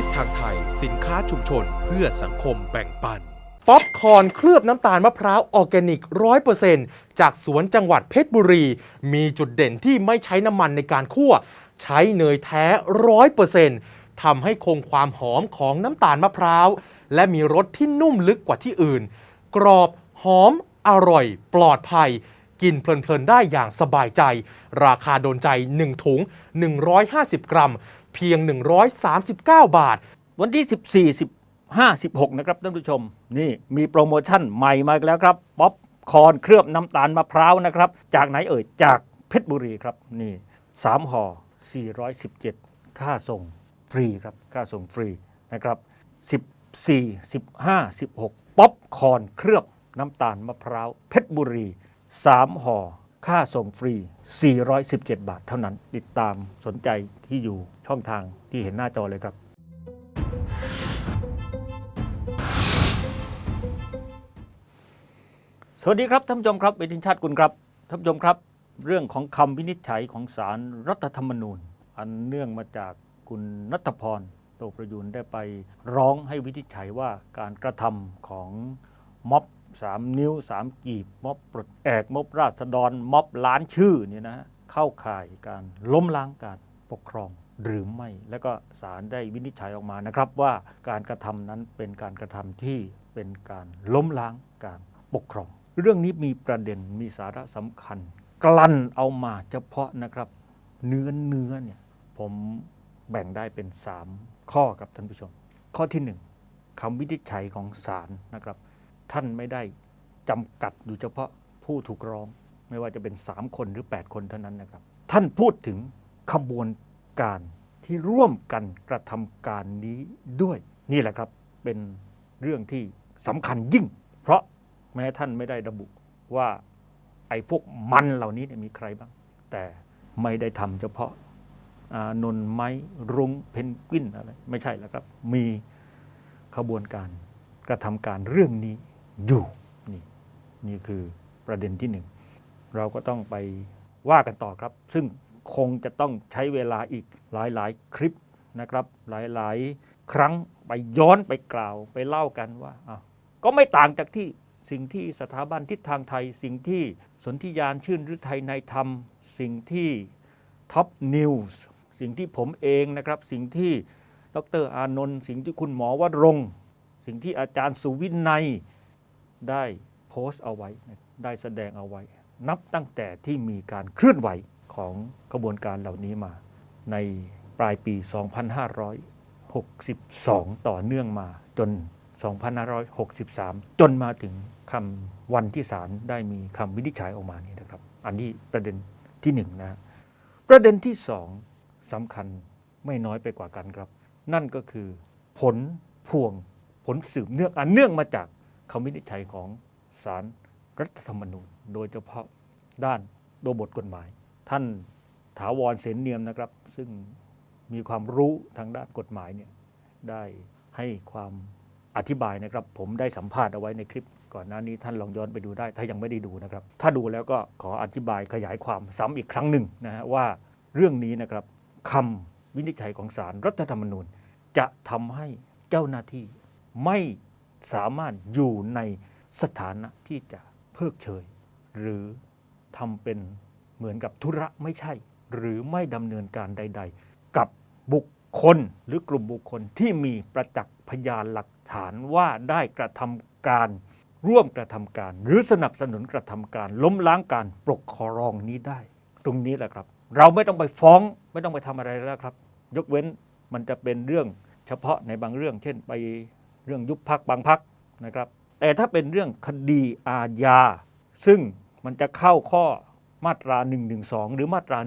ทิศทางไทย สินค้าชุมชนเพื่อสังคมแบ่งปัน ป๊อปคอร์นเคลือบน้ำตาลมะพร้าวออร์แกนิก 100%จากสวนจังหวัดเพชรบุรี มีจุดเด่นที่ไม่ใช้น้ำมันในการคั่ว ใช้เนยแท้ 100%ทำให้คงความหอมของน้ำตาลมะพร้าว และมีรสที่นุ่มลึกกว่าที่อื่น กรอบหอม อร่อย ปลอดภัยกินเพลินๆ ได้อย่างสบายใจ ราคาโดนใจ 1 ถุง 150 กรัม เพียง 139 บาท วันที่ 14 15 16 นะครับท่านผู้ชม นี่มีโปรโมชั่นใหม่มาแล้วครับป๊อปคอนเคลือบน้ำตาลมะพร้าวนะครับ จากไหนเอ่ย จากเพชรบุรีครับนี่3ห่อ417 ค่าส่งฟรีครับค่าส่งฟรีนะครับ 14 15 16 ป๊อปคอนเคลือบน้ำตาลมะพร้าวเพชรบุรี3ห่อ ค่าส่งฟรี 417 บาทเท่านั้น ติดตามสนใจที่อยู่ช่องทางที่เห็นหน้าจอเลยครับสวัสดีครับท่านผู้ชมครับเวทินชาติกุลครับท่านผู้ชมครับ เรื่องของคำวินิจฉัยของศาลรัฐธรรมนูญ อันเนื่องมาจากคุณนัทพรโตประยุนได้ไปร้องให้วินิจฉัยว่าการกระทำของม็อบ สามนิ้วสามกีบ ม็อบปลดแอก ม็อบราษฎร ม็อบล้านชื่อเนี่ยนะเข้าข่ายการล้มล้างการปกครองหรือไม่ แล้วก็ศาลได้วินิจฉัยออกมานะครับว่าการกระทำนั้นเป็นการกระทำที่เป็นการล้มล้างการปกครอง เรื่องนี้มีประเด็นมีสาระสำคัญ กลั่นเอามาเฉพาะนะครับ เนื้อเนื้อเนี่ยผมแบ่งได้เป็น 3 ข้อครับท่านผู้ชม ข้อที่ 1คำวินิจฉัยของศาลนะครับ ท่านไม่ได้จำกัดอยู่เฉพาะผู้ถูกร้อง ไม่ว่าจะเป็น 3 คนหรือ 8 คนเท่านั้นนะครับ ท่านพูดถึงขบวนการที่ร่วมกันกระทำการนี้ด้วยนี่แหละครับเป็นเรื่องที่สำคัญยิ่ง เพราะแม้ท่านไม่ได้ระบุว่าไอ้พวกมันเหล่านี้เนี่ยมีใครบ้าง แต่ไม่ได้ทำเฉพาะานนท์ไม้รุ้งเพนกวินอะไร ไม่ใช่แล้วครับ มีขบวนการกระทำการเรื่องนี้ อยู่นี่นี่คือประเด็นที่หนึ่งเราก็ต้องไปว่ากันต่อครับ ซึ่งคงจะต้องใช้เวลาอีกหลายๆ คลิปนะครับ หลายๆ ครั้งไปย้อนไปกล่าวไปเล่ากันว่าอ้าวก็ไม่ต่างจากที่สิ่งที่สถาบันทิศทางไทย สิ่งที่สนธิยานชื่นฤทัยในธรรม สิ่งที่ท็อปนิวส์สิ่งที่ผมเองนะครับ สิ่งที่ดรอานนท์สิ่งที่คุณหมอวรงสิ่งที่อาจารย์สุวินัย ได้โพสต์เอาไว้ ได้แสดงเอาไว้ นับตั้งแต่ที่มีการเคลื่อนไหวของกระบวนการเหล่านี้มา ในปลายปี 2562 ต่อเนื่องมาจน 2563 จนมาถึงคำวันที่ศาลได้มีคำวินิจฉัยออกมานี่นะครับ อันนี้ประเด็นที่หนึ่งนะประเด็นที่สองสำคัญไม่น้อยไปกว่ากันครับ นั่นก็คือผลพวงผลสืบเนื่องอันเนื่องมาจาก คำวินิจฉัยของศาลรัฐธรรมนูญ โดยเฉพาะด้านตัวบทกฎหมาย ท่านถาวรเสนเนียมนะครับ ซึ่งมีความรู้ทางด้านกฎหมายเนี่ยได้ให้ความอธิบายนะครับ ผมได้สัมภาษณ์เอาไว้ในคลิป ก่อนหน้านี้ท่านลองย้อนไปดูได้ ถ้ายังไม่ได้ดูนะครับ ถ้าดูแล้วก็ขออธิบายขยายความซ้ำอีกครั้งหนึ่งนะฮะว่าเรื่องนี้นะครับคำวินิจฉัยของศาลรัฐธรรมนูญ จะทำให้เจ้าหน้าที่ไม่ สามารถอยู่ในสถานะที่จะเพิกเฉย หรือทำเป็นเหมือนกับธุระไม่ใช่ หรือไม่ดำเนินการใด ๆ กับบุคคลหรือกลุ่มบุคคลที่มีประจักษ์พยานหลักฐานว่าได้กระทำการร่วมกระทำการ หรือสนับสนุนกระทำการล้มล้างการปกครองนี้ได้ ตรงนี้แหละครับ เราไม่ต้องไปฟ้องไม่ต้องไปทำอะไรแล้วครับ ยกเว้นมันจะเป็นเรื่องเฉพาะในบางเรื่อง เช่นไป เรื่องยุบพักบางพักนะครับ แต่ถ้าเป็นเรื่องคดีอาญา ซึ่งมันจะเข้าข้อมาตรา 112 หรือมาตรา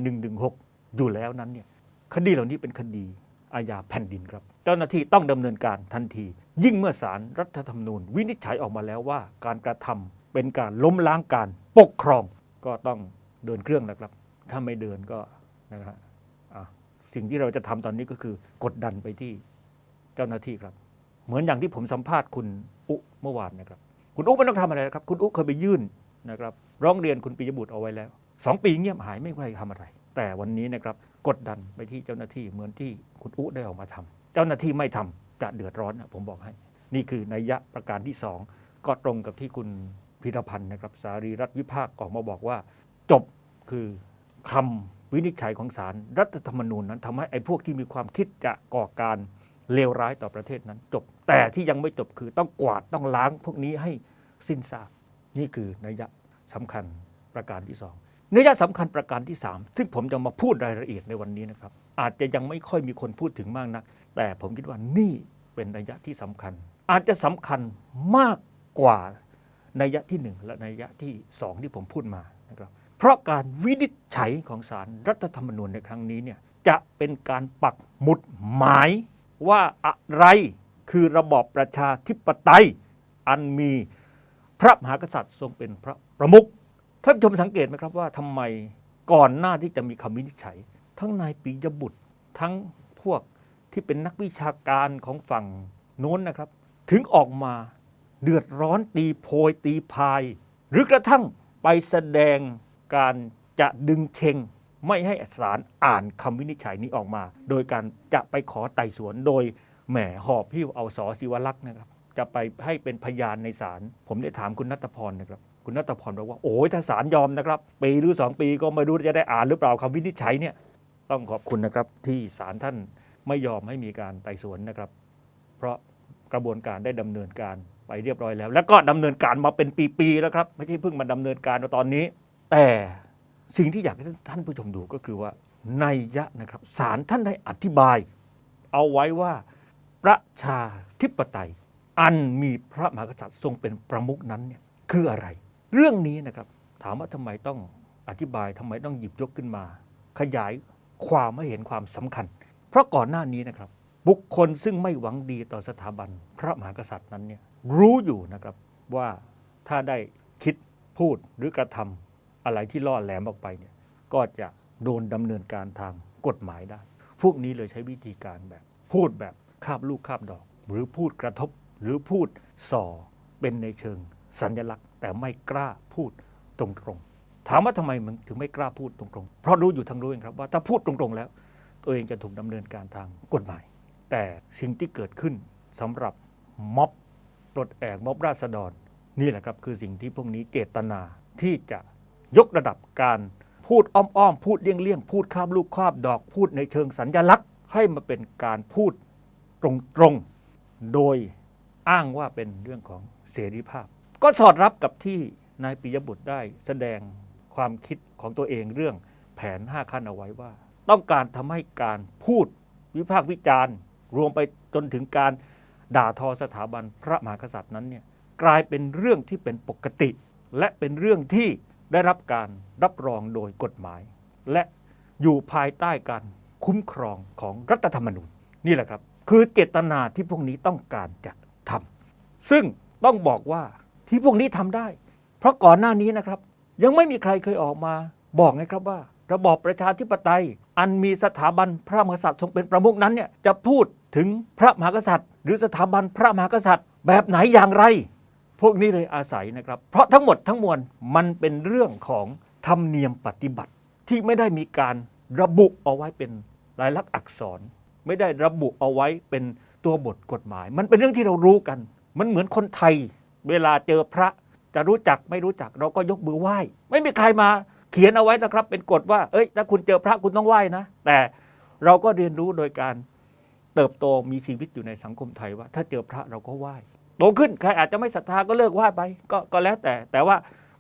116 อยู่แล้วนั้นเนี่ยคดีเหล่านี้เป็นคดีอาญาแผ่นดินครับ เจ้าหน้าที่ต้องดำเนินการทันที ยิ่งเมื่อศาลรรัฐธรรมนูญ วินิจฉัยออกมาแล้วว่า การกระทำเป็นการล้มล้างการปกครองก็ต้องเดินเครื่องนะครับ ถ้าไม่เดินก็นะฮะอะสิ่งที่เราจะทำตอนนี้ก็คือกดดันไปที่เจ้าหน้าที่ครับ เหมือนอย่างที่ผมสัมภาษณ์คุณอุเมื่อวานนะครับ คุณอุไม่ต้องทำอะไรครับ คุณอุเคยไปยื่นนะครับร้องเรียนคุณปิยบุตรเอาไว้แล้วสองปีเงียบหายไม่มีใครทำอะไร แต่วันนี้นะครับกดดันไปที่เจ้าหน้าที่เหมือนที่คุณอุได้ออกมาทเจ้าหน้าที่ไม่ทำจะเดือดร้อนนะผมบอกให้ นี่คือนัยยะประการที่สองก็ตรงกับที่คุณพิรพันธ์นะครับสารีรัฐวิภาคออกมาบอกว่า จบคือคำวินิจฉัยของศาลรรัฐธรรมนูญนั้นทำให้ไอ้พวกที่มีความคิดจะก่อการ เลวร้ายต่อประเทศนั้นจบ แต่ที่ยังไม่จบคือต้องกวาดต้องล้างพวกนี้ให้สิ้นซากนี่คือนัยยะสำคัญประการที่สองนัยยะสำคัญประการที่สามซึ่งผมจะมาพูดรายละเอียดในวันนี้นะครับ อาจจะยังไม่ค่อยมีคนพูดถึงมากนัก แต่ผมคิดว่านี่เป็นนัยยะที่สำคัญ อาจจะสำคัญมากกว่านัยยะที่หนึ่งและนัยยะที่สองที่ผมพูดมานะครับเพราะการวินิจฉัยของศาลรรัฐธรรมนูญในครั้งนี้เนี่ยจะเป็นการปักหมุดหมาย ว่าอะไรคือระบอบประชาธิปไตย อันมีพระมหากษัตริย์ทรงเป็นพระประมุขท่านผู้ชมสังเกตไหมครับว่าทำไมก่อนหน้าที่จะมีคำวินิจฉัย ทั้งนายปียบุตรทั้งพวกที่เป็นนักวิชาการของฝั่งโน้นนะครับ ถึงออกมาเดือดร้อนตีโพยตีพาย หรือกระทั่งไปแสดงการจะดึงเชง ไม่ให้ศาลอ่านคำวินิจฉัยนี้ออกมา โดยการจะไปขอไต่สวนโดยแหมหอบพิ้วเอาสอศิวลักษณ์นะครับ จะไปให้เป็นพยานในศาลผมได้ถามคุณนัทพรนะครับ คุณนัทพรบอกว่าโอ้ยถ้าศาลยอมนะครับ ปีหรือสองปีก็ไม่รู้จะได้อ่านหรือเปล่าคำวินิจฉัยเนี่ยต้องขอบคุณนะครับที่ศาลท่านไม่ยอมให้มีการไต่สวนนะครับ เพราะกระบวนการได้ดำเนินการไปเรียบร้อยแล้ว แล้วก็ดำเนินการมาเป็นปีๆแล้วครับ ไม่ใช่เพิ่งมาดำเนินการตอนนี้ แต่ สิ่งที่อยากให้ท่านผู้ชมดูก็คือว่าในยะนะครับศาลท่านได้อธิบาย เอาไว้ว่าประชาธิปไตย อันมีพระมหากษัตริย์ทรงเป็นประมุขนั้นเนี่ยคืออะไร เรื่องนี้นะครับถามว่าทำไมต้องอธิบายทำไมต้องหยิบยกขึ้นมา ขยายความให้เห็นความสำคัญ เพราะก่อนหน้านี้นะครับ บุคคลซึ่งไม่หวังดีต่อสถาบันพระมหากษัตริย์นั้นเนี่ยรู้อยู่นะครับว่าถ้าได้คิดพูดหรือกระทำ อะไรที่ล่อแหลมออกไปเนี่ยก็จะโดนดำเนินการทางกฎหมายได้ พวกนี้เลยใช้วิธีการแบบ พูดแบบคาบลูกคาบดอก หรือพูดกระทบหรือพูดส่อเป็นในเชิงสัญลักษณ์ แต่ไม่กล้าพูดตรงๆ ถามว่าทำไมมันถึงไม่กล้าพูดตรงๆ เพราะรู้อยู่ทั้งรู้เองครับว่าถ้าพูดตรงๆแล้ว ตัวเองจะถูกดำเนินการทางกฎหมาย แต่สิ่งที่เกิดขึ้นสำหรับม็อบปลดแอกม็อบราษฎร นี่แหละครับคือสิ่งที่พวกนี้เจตนาที่จะ ยกระดับการพูดอ้อมๆ พูดเลี่ยงๆ พูดข้ามลูกข้ามดอกพูดในเชิงสัญลักษณ์ ให้มาเป็นการพูดตรงๆ โดยอ้างว่าเป็นเรื่องของเสรีภาพ ก็สอดรับกับที่นายปิยบุตรได้แสดงความคิดของตัวเองเรื่องแผน 5 ขั้นเอาไว้ว่า ต้องการทำให้การพูดวิพากษ์วิจารณ์ รวมไปจนถึงการด่าทอสถาบันพระมหากษัตริย์นั้นเนี่ยกลายเป็นเรื่องที่เป็นปกติ และเป็นเรื่องที่ ได้รับการรับรองโดยกฎหมาย และอยู่ภายใต้การคุ้มครองของรัฐธรรมนูญนี่แหละครับ คือเจตนาที่พวกนี้ต้องการจะทำซึ่งต้องบอกว่าที่พวกนี้ทำได้ เพราะก่อนหน้านี้นะครับ ยังไม่มีใครเคยออกมา บอกนะครับว่า ระบอบประชาธิปไตย อันมีสถาบันพระมหากษัตริย์ทรงเป็นประมุขนั้นเนี่ยจะพูดถึงพระมหากษัตริย์ หรือสถาบันพระมหากษัตริย์ แบบไหนอย่างไร พวกนี้เลยอาศัยนะครับ เพราะทั้งหมดทั้งมวลมันเป็นเรื่องของธรรมเนียมปฏิบัติที่ไม่ได้มีการระบุเอาไว้เป็นลายลักษณ์อักษร ไม่ได้ระบุเอาไว้เป็นตัวบทกฎหมาย มันเป็นเรื่องที่เรารู้กัน มันเหมือนคนไทย เวลาเจอพระจะรู้จักไม่รู้จักเราก็ยกมือไหว้ ไม่มีใครมาเขียนเอาไว้นะครับ เป็นกฎว่า เอ้ยถ้าคุณเจอพระคุณต้องไหว้นะ แต่เราก็เรียนรู้โดยการเติบโตมีชีวิตอยู่ในสังคมไทยว่า ถ้าเจอพระเราก็ไหว้ โตขึ้นใครอาจจะไม่ศรัทธาก็เลิกไหว้ไปก็ก็แล้วแต่ แต่ว่า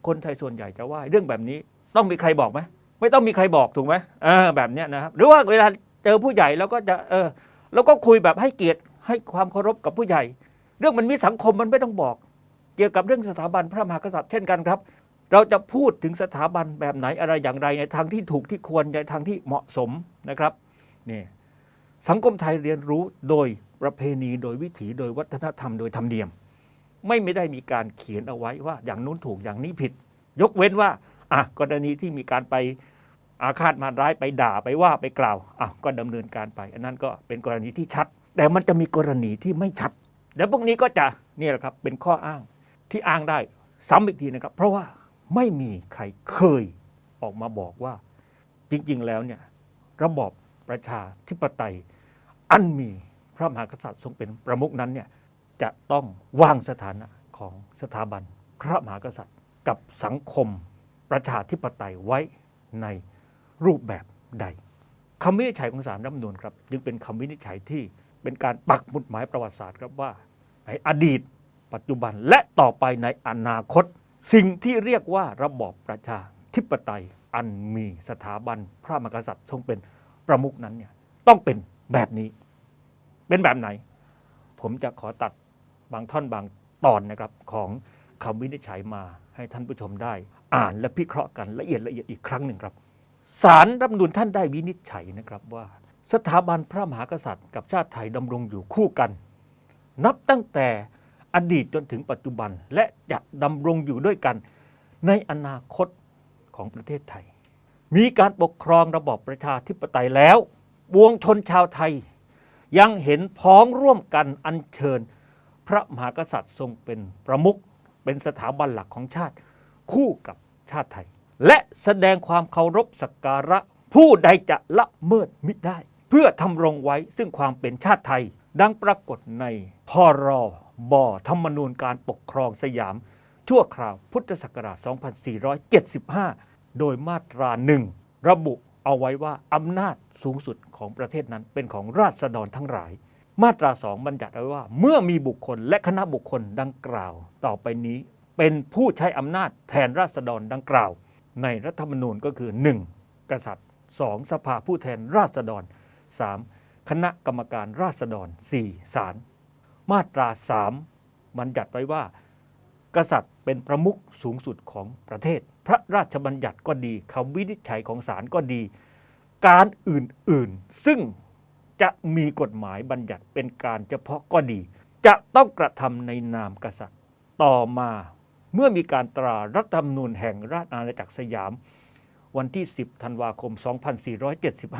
คนไทยส่วนใหญ่จะไหว้เรื่องแบบนี้ ต้องมีใครบอกไหมไม่ต้องมีใครบอกถูกไหมเออแบบเนี้ยนะครับหรือว่าเวลาเจอผู้ใหญ่เราก็จะเออแล้วก็คุยแบบให้เกียรติให้ความเคารพกับผู้ใหญ่ เรื่องมันมีสังคมมันไม่ต้องบอก เกี่ยวกับเรื่องสถาบันพระมหากษัตริย์เช่นกันครับ เราจะพูดถึงสถาบันแบบไหนอะไรอย่างไรในทางที่ถูกที่ควรในทางที่เหมาะสมนะครับนี่สังคมไทยเรียนรู้โดย ประเพณีโดยวิถีโดยวัฒนธรรมโดยธรรมเนียม ไม่ไม่ได้มีการเขียนเอาไว้ว่าอย่างนู้นถูกอย่างนี้ผิด ยกเว้นว่าอะกรณีที่มีการไปอาฆาตมาร้ายไปด่าไปว่าไปกล่าวอะก็ดำเนินการไป อันนั้นก็เป็นกรณีที่ชัด แต่มันจะมีกรณีที่ไม่ชัด แล้วพวกนี้ก็จะนี่แหละครับเป็นข้ออ้างที่อ้างได้ซ้ำอีกทีนะครับ เพราะว่าไม่มีใครเคยออกมาบอกว่าจริง ๆ แล้วเนี่ยระบอบประชาธิปไตยอันมี ระมหากษัตริย์ทรงเป็นประมุขนั้นเนี่ยจะต้องวางสถานะของสถาบันพระมหากษัตริย์กับสังคมประชาธิปไตยไว้ในรูปแบบใดคำวินิจฉัยของศาลรัฐมนูญครับจึงเป็นคำวินิจฉัยที่เป็นการปักหมุดหมายประวัติศาสตร์ครับว่าในอดีต ปัจจุบันและต่อไปในอนาคต สิ่งที่เรียกว่าระบอบประชาธิปไตยอันมีสถาบันพระมหากษัตริย์ทรงเป็นประมุขนั้นเนี่ยต้องเป็นแบบนี้ เป็นแบบไหน ผมจะขอตัดบางท่อนบางตอนนะครับของคำวินิจฉัยมาให้ท่านผู้ชมได้ อ่านและพิเคราะห์กันละเอียดละเอียดอีกครั้งหนึ่งครับศาลรัฐมนูญท่านได้วินิจฉัยนะครับว่า สถาบันพระมหากษัตริย์ กับชาติไทยดำรงอยู่คู่กัน นับตั้งแต่อดีตจนถึงปัจจุบันและจะดำรงอยู่ด้วยกันในอนาคตของประเทศไทย มีการปกครองระบอบประชาธิปไตยแล้ว ปวงชนชาวไทย ยังเห็นพ้องร่วมกันอัญเชิญ พระมหากษัตริย์ทรงเป็นประมุขเป็นสถาบันหลักของชาติ คู่กับชาติไทย และแสดงความเคารพสักการะ ผู้ใดจะละเมิดมิได้ เพื่อทำรงไว้ซึ่งความเป็นชาติไทย ดังปรากฏในพรบธรรมนูญการปกครองสยาม ชั่วคราวพุทธศักราช 2475 โดยมาตราหนึ่งระบุ เอาไว้ว่าอำนาจสูงสุดของประเทศนั้นเป็นของราษฎรทั้งหลาย มาตราสองบัญญัติไว้ว่า เมื่อมีบุคคลและคณะบุคคลดังกล่าว ต่อไปนี้เป็นผู้ใช้อำนาจแทนราษฎรดังกล่าว ในรัฐธรรมนูญก็คือ 1. กษัตริย์ 2. สภาผู้แทนราษฎร 3. คณะกรรมการราษฎร 4. ศาลมาตรา 3 บัญญัติไว้ว่า กษัตริย์เป็นประมุขสูงสุดของประเทศ ระราชบัญญัติก็ดีคำวินิจฉัยของศาลก็ดี การอื่นๆ ซึ่งจะมีกฎหมายบัญญัติเป็นการเฉพาะก็ดี จะต้องกระทำในนามกษัตริย์ ต่อมาเมื่อมีการตรารัฐธรรมนูญแห่งราชอาณาจักรสยาม วันที่ 10 ธันวาคม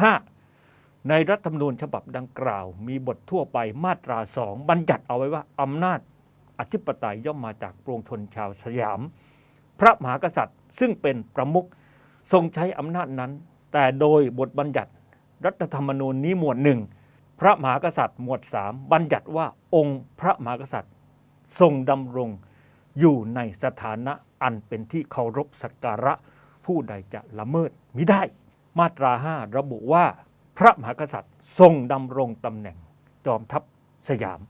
2475 ในรัฐธรรมนูญฉบับดังกล่าว มีบททั่วไปมาตราสองบัญญัติเอาไว้ว่าอำนาจอธิปไตยย่อมมาจากปวงชนชาวสยาม พระมหากษัตริย์ ซึ่งเป็นประมุขทรงใช้อำนาจนั้น แต่โดยบทบัญญัติรัฐธรรมนูญนี้หมวดหนึ่งพระมหากษัตริย์หมวดสามบัญญัติว่าองค์พระมหากษัตริย์ ทรงดำรงอยู่ในสถานะอันเป็นที่เคารพสักการะ ผู้ใดจะละเมิดมิได้ มาตราห้าระบุว่า พระมหากษัตริย์ทรงดำรงตำแหน่งจอมทัพสยาม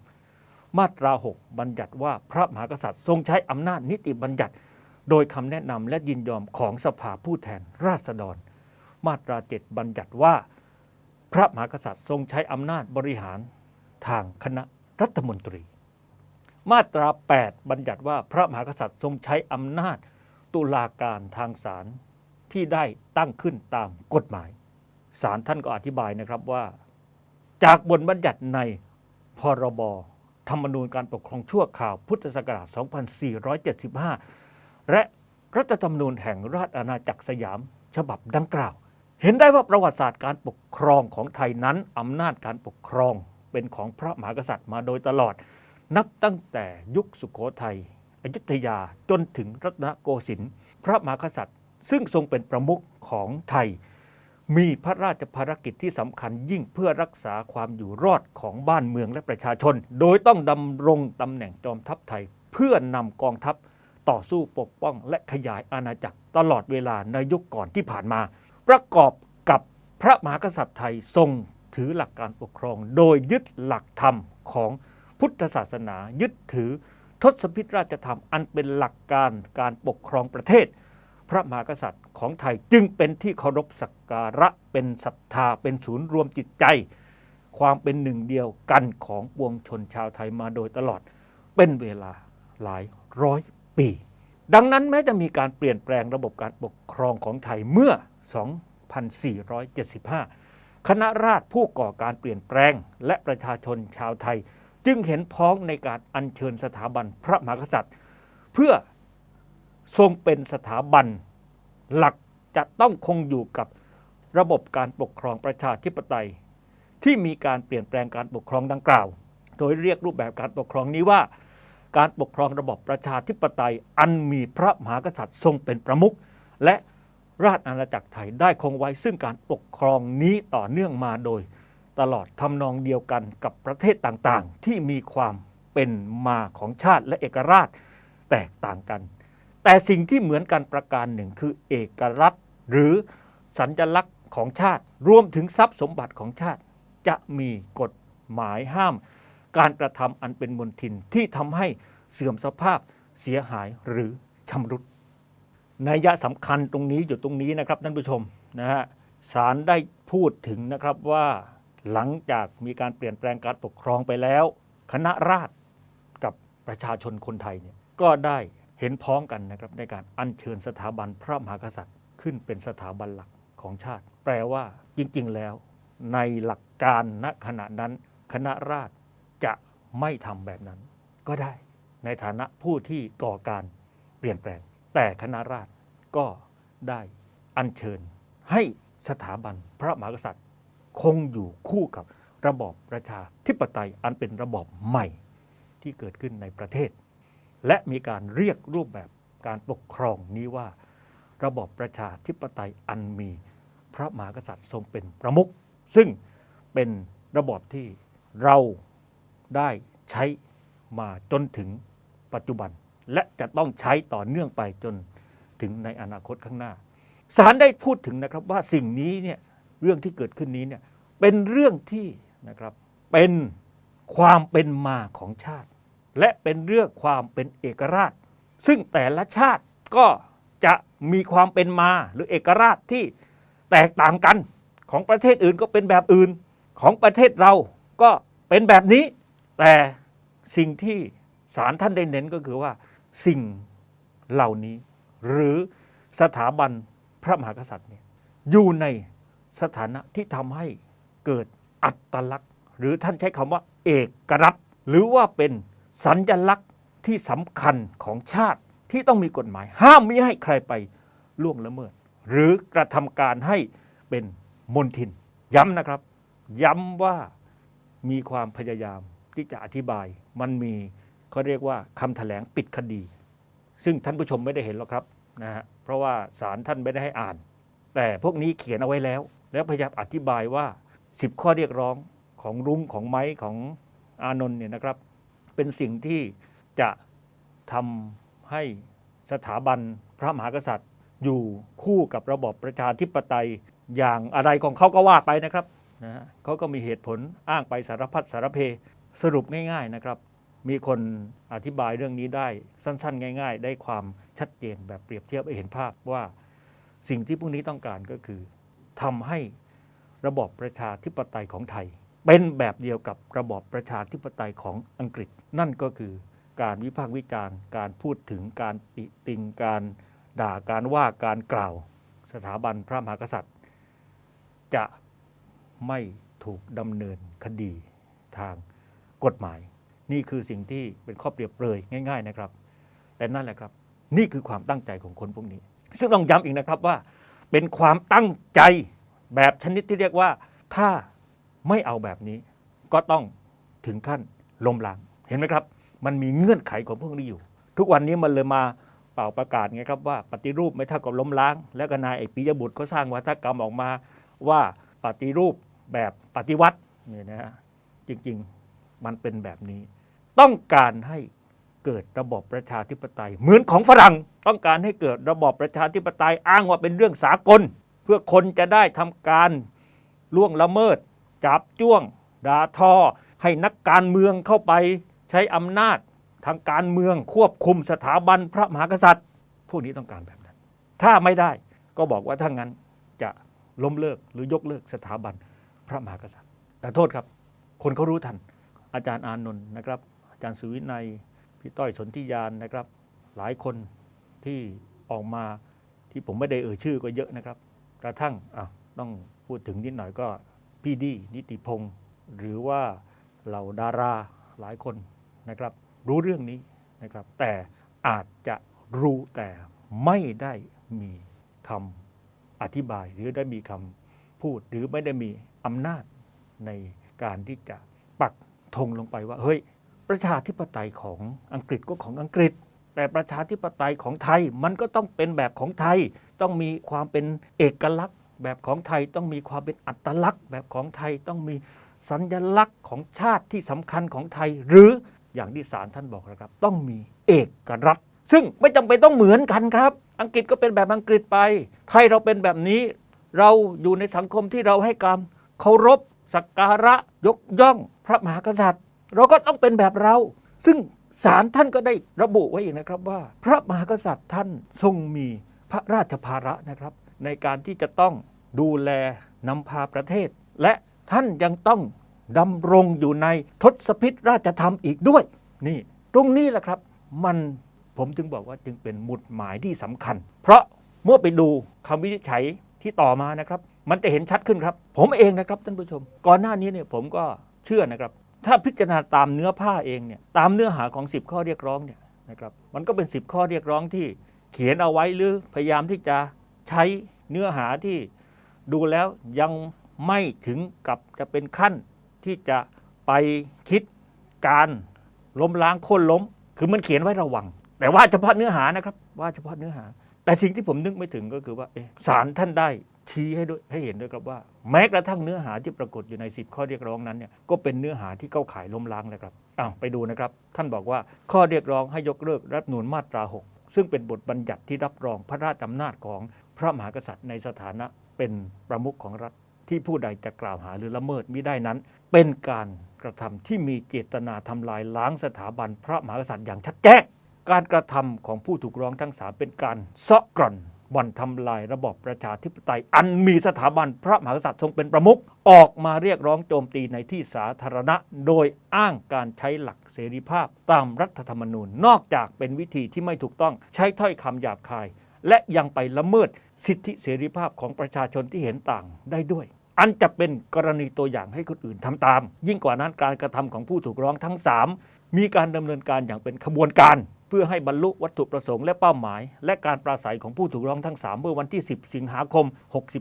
มาตรา6บัญญัติว่าพระมหากษัตริย์ทรงใช้อำนาจนิติบัญญัติ โดยคำแนะนำและยินยอมของสภาผู้แทนราษฎร มาตรา7บัญญัติว่า พระมหากษัตริย์ทรงใช้อำนาจบริหารทางคณะรัฐมนตรี มาตรา 8 บัญญัติว่าพระมหากษัตริย์ทรงใช้อำนาจตุลาการทางศาลที่ได้ตั้งขึ้นตามกฎหมายศาลท่านก็อธิบายนะครับว่า จากบทบัญญัติในพรบธรรมนูญการปกครองชั่วคราวพุทธศักราช 2475 และรัฐธรรมนูญแห่งราชอาณาจักรสยามฉบับดังกล่าว เห็นได้ว่าประวัติศาสตร์การปกครองของไทยนั้นอำนาจการปกครองเป็นของพระมหากษัตริย์มาโดยตลอด นับตั้งแต่ยุคสุโขทัยอยุธยาจนถึงรัตนโกสินทร์พระมหากษัตริย์ ซึ่งทรงเป็นประมุขของไทย มีพระราชภารกิจที่สำคัญยิ่งเพื่อรักษาความอยู่รอดของบ้านเมืองและประชาชน โดยต้องดำรงตำแหน่งจอมทัพไทย เพื่อนำกองทัพ ต่อสู้ปกป้องและขยายอาณาจักรตลอดเวลาในยุคก่อนที่ผ่านมา ประกอบกับพระมหากษัตริย์ไทยทรงถือหลักการปกครอง โดยยึดหลักธรรมของพุทธศาสนา ยึดถือทศพิธราชธรรมอันเป็นหลักการการปกครองประเทศ พระมหากษัตริย์ของไทยจึงเป็นที่เคารพสักการะเป็นศรัทธาเป็นศูนย์รวมจิตใจ ความเป็นหนึ่งเดียวกันของปวงชนชาวไทยมาโดยตลอดเป็นเวลาหลายร้อย ปี ดังนั้นแม้จะมีการเปลี่ยนแปลงระบบการปกครองของไทยเมื่อ 2475 คณะราษฎรผู้ก่อการเปลี่ยนแปลง และประชาชนชาวไทย จึงเห็นพ้องในการอัญเชิญสถาบันพระมหากษัตริย์ เพื่อทรงเป็นสถาบันหลักจะต้องคงอยู่กับระบบการปกครองประชาธิปไตย ที่มีการเปลี่ยนแปลงการปกครองดังกล่าว โดยเรียกรูปแบบการปกครองนี้ว่า การปกครองระบบประชาธิปไตยอันมีพระมหากษัตริย์ทรงเป็นประมุขและราชอาณาจักรไทยได้คงไว้ซึ่งการปกครองนี้ต่อเนื่องมาโดย ตลอดทำนองเดียวกันกับประเทศต่างๆ ที่มีความเป็นมาของชาติและเอกราชแตกต่างกัน แต่สิ่งที่เหมือนกันประการหนึ่งคือเอกรัฐหรือสัญลักษณ์ของชาติ รวมถึงทรัพย์สมบัติของชาติ จะมีกฎหมายห้าม การกระทำอันเป็นมลทินที่ทำให้เสื่อมสภาพเสียหายหรือชำรุดนัยยะสำคัญตรงนี้อยู่ตรงนี้นะครับท่านผู้ชมนะฮะศาลได้พูดถึงนะครับว่าหลังจากมีการเปลี่ยนแปลงการปกครองไปแล้ว คณะราษฎรกับประชาชนคนไทยเนี่ยก็ได้เห็นพ้องกันนะครับในการอัญเชิญสถาบันพระมหากษัตริย์ ขึ้นเป็นสถาบันหลักของชาติ แปลว่าจริงๆแล้ว ในหลักการณขณะนั้นคณะราษฎร จะไม่ทำแบบนั้นก็ได้ในฐานะผู้ที่ก่อการเปลี่ยนแปลง แต่คณะราษฎรก็ได้อัญเชิญ ให้สถาบันพระมหากษัตริย์ คงอยู่คู่กับระบอบประชาธิปไตยอันเป็นระบอบใหม่ที่เกิดขึ้นในประเทศ และมีการเรียกรูปแบบการปกครองนี้ว่า ระบอบประชาธิปไตยอันมีพระมหากษัตริย์ทรงเป็นประมุขซึ่งเป็นระบอบที่เรา ได้ใช้มาจนถึงปัจจุบัน และจะต้องใช้ต่อเนื่องไปจนถึงในอนาคตข้างหน้าศาลได้พูดถึงนะครับว่าสิ่งนี้เนี่ยเรื่องที่เกิดขึ้นนี้เนี่ยเป็นเรื่องที่นะครับเป็นความเป็นมาของชาติ และเป็นเรื่องความเป็นเอกราช ซึ่งแต่ละชาติก็จะมีความเป็นมาหรือเอกราชที่แตกต่างกันของประเทศอื่นก็เป็นแบบอื่นของประเทศเราก็เป็นแบบนี้ แต่สิ่งที่ศาลท่านได้เน้นก็คือว่าสิ่งเหล่านี้ หรือสถาบันพระมหากษัตริย์เนี่ยอยู่ในสถานะที่ทำให้เกิดอัตลักษณ์ หรือท่านใช้คำว่า เอกรัฐหรือว่าเป็นสัญลักษณ์ที่สำคัญของชาติที่ต้องมีกฎหมาย ห้ามไม่ให้ใครไปล่วงละเมิด หรือกระทำการให้เป็นมนทิน ย้ำนะครับ ย้ำว่ามีความพยายาม ที่จะอธิบาย มันมีเขาเรียกว่าคำแถลงปิดคดี ซึ่งท่านผู้ชมไม่ได้เห็นหรอกครับนะฮะเพราะว่าศาลท่านไม่ได้ให้อ่าน แต่พวกนี้เขียนเอาไว้แล้ว แล้วพยายามอธิบายว่า 10 ข้อเรียกร้องของรุ้งของไม้ของอานนท์เนี่ยนะครับ เป็นสิ่งที่จะทำให้สถาบันพระมหากษัตริย์ อยู่คู่กับระบอบประชาธิปไตยอย่างอะไรของเขาก็ว่าไปนะครับนะเขาก็มีเหตุผลอ้างไปสารพัดสารเพ สรุปง่าย ๆนะครับ มีคนอธิบายเรื่องนี้ได้สั้น ๆ ง่าย ๆ ได้ความชัดเจนแบบเปรียบเทียบให้เห็นภาพว่าสิ่งที่พวกนี้ต้องการก็คือทำให้ระบอบประชาธิปไตยของไทย เป็นแบบเดียวกับระบอบประชาธิปไตยของอังกฤษ นั่นก็คือการวิพากษ์วิจารณ์ การพูดถึงการติติงการด่าการว่าการกล่าว สถาบันพระมหากษัตริย์ จะไม่ถูกดำเนินคดีทาง กฎหมาย นี่คือสิ่งที่เป็นข้อเปรียบเปรยง่าย ๆนะครับ แต่นั่นแหละครับ นี่คือความตั้งใจของคนพวกนี้ ซึ่งต้องย้ำอีกนะครับว่า เป็นความตั้งใจแบบชนิดที่เรียกว่า ถ้าไม่เอาแบบนี้ ก็ต้องถึงขั้นล้มล้างเห็นไหมครับ มันมีเงื่อนไขของพวกนี้อยู่ ทุกวันนี้มันเลยมาเป่าประกาศไงครับว่าปฏิรูปไม่เท่ากับล้มล้าง แล้วก็นายเอปิยบุตรก็สร้างวัฒกรรมออกมาว่าปฏิรูปแบบปฏิวัติเนี่ยนะฮะจริง ๆ มันเป็นแบบนี้ ต้องการให้เกิดระบอบประชาธิปไตย เหมือนของฝรั่งต้องการให้เกิดระบอบประชาธิปไตยอ้างว่าเป็นเรื่องสากล เพื่อคนจะได้ทำการล่วงละเมิด จับจ้วงด่าทอ ให้นักการเมืองเข้าไปใช้อำนาจทางการเมืองควบคุมสถาบันพระมหากษัตริย์ พวกนี้ต้องการแบบนั้น ถ้าไม่ได้ก็บอกว่าถ้างั้นจะล้มเลิกหรือยกเลิกสถาบันพระมหากษัตริย์ แต่โทษครับ คนเขารู้ทัน อาจารย์อานนท์นะครับ อาจารย์สุวินัย พี่ต้อยสนธิยานนะครับ หลายคนที่ออกมาที่ผมไม่ได้เอ่ยชื่อก็เยอะนะครับ กระทั่งอะต้องพูดถึงนิดหน่อยก็พี่ดีนิติพงศ์หรือว่าเหล่าดาราหลายคนนะครับ รู้เรื่องนี้นะครับ แต่อาจจะรู้แต่ไม่ได้มีคำอธิบาย หรือได้มีคำพูดหรือไม่ได้มีอำนาจในการที่จะปัก ธงลงไปว่าเฮ้ย ประชาธิปไตยของอังกฤษก็ของอังกฤษ แต่ประชาธิปไตยของไทยมันก็ต้องเป็นแบบของไทย ต้องมีความเป็นเอกลักษณ์ แบบของไทยต้องมีความเป็นอัตลักษณ์ แบบของไทยต้องมีสัญลักษณ์ของชาติที่สำคัญของไทย หรืออย่างที่ศาลท่านบอกนะครับ ต้องมีเอกรัฐซึ่งไม่จำเป็นต้องเหมือนกันครับ อังกฤษก็เป็นแบบอังกฤษไป ไทยเราเป็นแบบนี้ เราอยู่ในสังคมที่เราให้การเคารพ สักการะยกย่องพระมหากษัตริย์ เราก็ต้องเป็นแบบเรา ซึ่งศาลท่านก็ได้ระบุไว้อีกนะครับว่า พระมหากษัตริย์ท่านทรงมีพระราชภาระนะครับ ในการที่จะต้องดูแลนำพาประเทศ และท่านยังต้องดำรงอยู่ในทศพิธราชธรรมอีกด้วย นี่ ตรงนี้แหละครับมันผมจึงบอกว่าจึงเป็นหมุดหมายที่สำคัญ เพราะเมื่อไปดูคำวินิจฉัยที่ต่อมานะครับมันจะเห็นชัดขึ้นครับ ผมเองนะครับท่านผู้ชม ก่อนหน้านี้เนี่ยผมก็เชื่อนะครับ ถ้าพิจารณาตามเนื้อผ้าเองเนี่ยตามเนื้อหาของ 10 ข้อเรียกร้องเนี่ยนะครับมันก็เป็น 10 ข้อเรียกร้องที่เขียนเอาไว้หรือพยายามที่จะใช้เนื้อหาที่ดูแล้วยังไม่ถึงกับจะเป็นขั้นที่จะไปคิดการล้มล้างโค่นล้ม คือมันเขียนไว้ระวัง แต่ว่าเฉพาะเนื้อหานะครับ ว่าเฉพาะเนื้อหา แต่สิ่งที่ผมนึกไม่ถึงก็คือว่าเอ๊ะศาลท่านได้ ชี้ให้ด้วยให้เห็นด้วยครับว่า แม้กระทั่งเนื้อหาที่ปรากฏอยู่ใน 10 ข้อเรียกร้องนั้นเนี่ยก็เป็นเนื้อหาที่เข้าข่ายล้มล้างแล้วครับอ้าวไปดูนะครับ ท่านบอกว่าข้อเรียกร้องให้ยกเลิกรัฐนูญมาตรา 6 ซึ่งเป็นบทบัญญัติที่รับรองพระราชอำนาจของพระมหากษัตริย์ในสถานะเป็นประมุขของรัฐที่ผู้ใดจะกล่าวหาหรือละเมิดมิได้นั้น เป็นการกระทำที่มีเจตนาทำลายล้างสถาบันพระมหากษัตริย์อย่างชัดแจ้งการกระทำของผู้ถูกร้องทั้งสามเป็นการเซาะกร่อน บ่อนทำลายระบอบประชาธิปไตย อันมีสถาบันพระมหากษัตริย์ทรงเป็นประมุขออกมาเรียกร้องโจมตีในที่สาธารณะ โดยอ้างการใช้หลักเสรีภาพตามรัฐธรรมนูญ นอกจากเป็นวิธีที่ไม่ถูกต้องใช้ถ้อยคำหยาบคาย และยังไปละเมิดสิทธิเสรีภาพของประชาชนที่เห็นต่างได้ด้วยอันจะเป็นกรณีตัวอย่างให้คนอื่นทำตาม ยิ่งกว่านั้นการกระทำของผู้ถูกร้องทั้ง 3 มีการดำเนินการอย่างเป็นขบวนการ เพื่อให้บรรลุวัตถุประสงค์และเป้าหมาย และการปราศัยของผู้ถูกร้องทั้ง 3 เมื่อวันที่ 10 สิงหาคม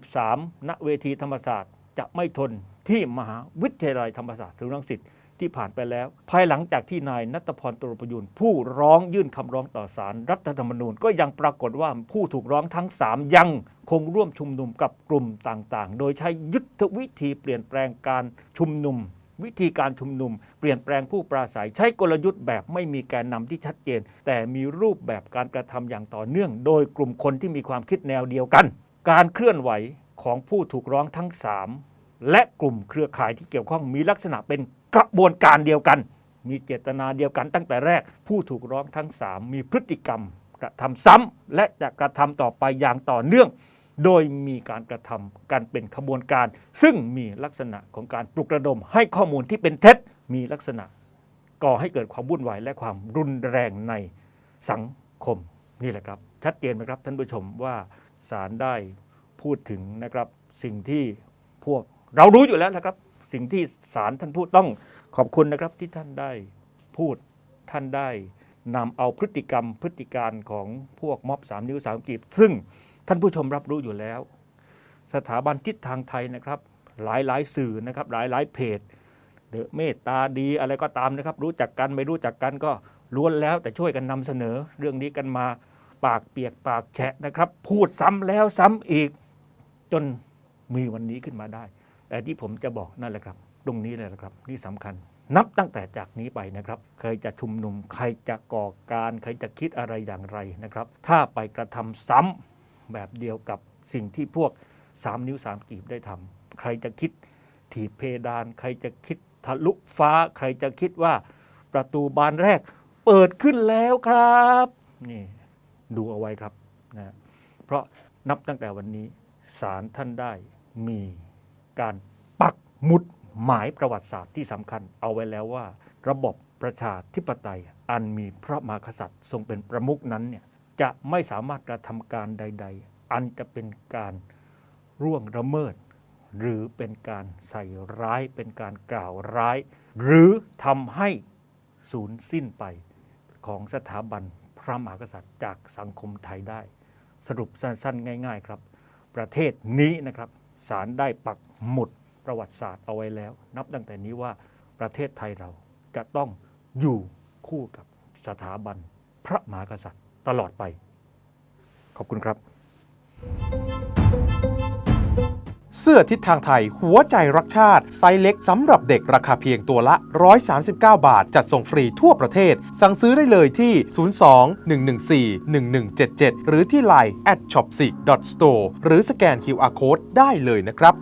63 ณ เวทีธรรมศาสตร์ จะไม่ทนที่มหาวิทยาลัยธรรมศาสตร์ศูนย์รังสิตที่ผ่านไปแล้ว ภายหลังจากที่นายนัตพรตรประยุนผู้ร้องยื่นคำร้องต่อศาลรัฐธรรมนูญ ก็ยังปรากฏว่าผู้ถูกร้องทั้ง 3 ยังคงร่วมชุมนุมกับกลุ่มต่างๆ โดยใช้ยุทธวิธีเปลี่ยนแปลงการชุมนุม วิธีการชุมนุม เปลี่ยนแปลงผู้ปราศัย ใช้กลยุทธ์แบบไม่มีแกนนำที่ชัดเจน แต่มีรูปแบบการกระทำอย่างต่อเนื่อง โดยกลุ่มคนที่มีความคิดแนวเดียวกัน การเคลื่อนไหวของผู้ถูกร้องทั้ง 3 และกลุ่มเครือข่ายที่เกี่ยวข้องมีลักษณะเป็นกระบวนการเดียวกัน มีเจตนาเดียวกันตั้งแต่แรก ผู้ถูกร้องทั้ง 3 มีพฤติกรรมกระทำซ้ำและจะกระทำต่อไปอย่างต่อเนื่อง โดยมีการกระทำกันเป็นขบวนการ ซึ่งมีลักษณะของการปลุกระดม ให้ข้อมูลที่เป็นเท็จมีลักษณะ ก่อให้เกิดความวุ่นวายและความรุนแรงในสังคมนี่แหละครับ ชัดเจนไหมครับท่านผู้ชมว่าศาลได้พูดถึงนะครับ สิ่งที่พวกเรารู้อยู่แล้วนะครับ สิ่งที่ศาลท่านพูดต้องขอบคุณนะครับที่ท่านได้พูดท่านได้นำเอาพฤติกรรมพฤติการของพวกม็อบสามนิ้วสามกีบซึ่ง ท่านผู้ชมรับรู้อยู่แล้ว สถาบันทิศทางไทยนะครับ หลายหลายสื่อนะครับ หลายหลายเพจเดอะเมตตาดีอะไรก็ตามนะครับ รู้จักกันไม่รู้จักกันก็ล้วนแล้วแต่ช่วยกันนำเสนอเรื่องนี้กันมาปากเปียกปากแฉะนะครับ พูดซ้ำแล้วซ้ำอีก จนมีวันนี้ขึ้นมาได้ แต่ที่ผมจะบอกนั่นแหละครับ ตรงนี้เลยนะครับนี่สำคัญ นับตั้งแต่จากนี้ไปนะครับ ใครจะชุมนุม ใครจะก่อการ ใครจะคิดอะไรอย่างไรนะครับ ถ้าไปกระทำซ้ำ แบบเดียวกับสิ่งที่พวก 3 นิ้ว 3 กีบได้ทำใครจะคิดถีบเพดาน ใครจะคิดทะลุฟ้า ใครจะคิดว่าประตูบานแรกเปิดขึ้นแล้วครับนี่ดูเอาไว้ครับนะเพราะนับตั้งแต่วันนี้ศาลท่านได้มีการปักหมุดหมายประวัติศาสตร์ที่สำคัญ เอาไว้แล้วว่า ระบบประชาธิปไตยอันมีพระมหากษัตริย์ทรงเป็นประมุขนั้นเนี่ย จะไม่สามารถกระทำการใด ๆ อันจะเป็นการร่วงละเมิด หรือเป็นการใส่ร้าย เป็นการกล่าวร้าย หรือทำให้สูญสิ้นไปของสถาบันพระมหากษัตริย์จากสังคมไทยได้ สรุปสั้นๆ ง่าย ๆ ครับ ประเทศนี้นะครับศาลได้ปักหมุดประวัติศาสตร์เอาไว้แล้ว นับตั้งแต่นี้ว่าประเทศไทยเราจะต้องอยู่คู่กับสถาบันพระมหากษัตริย์ ตลอดไป ขอบคุณครับ เสื้อทิศทางไทย หัวใจรักชาติ ไซส์เล็กสำหรับเด็กราคาเพียงตัวละ 139 บาท จัดส่งฟรีทั่วประเทศ สั่งซื้อได้เลยที่ 02 114 1177 หรือที่ Line at shop store หรือสแกน QR code ได้เลยนะครับ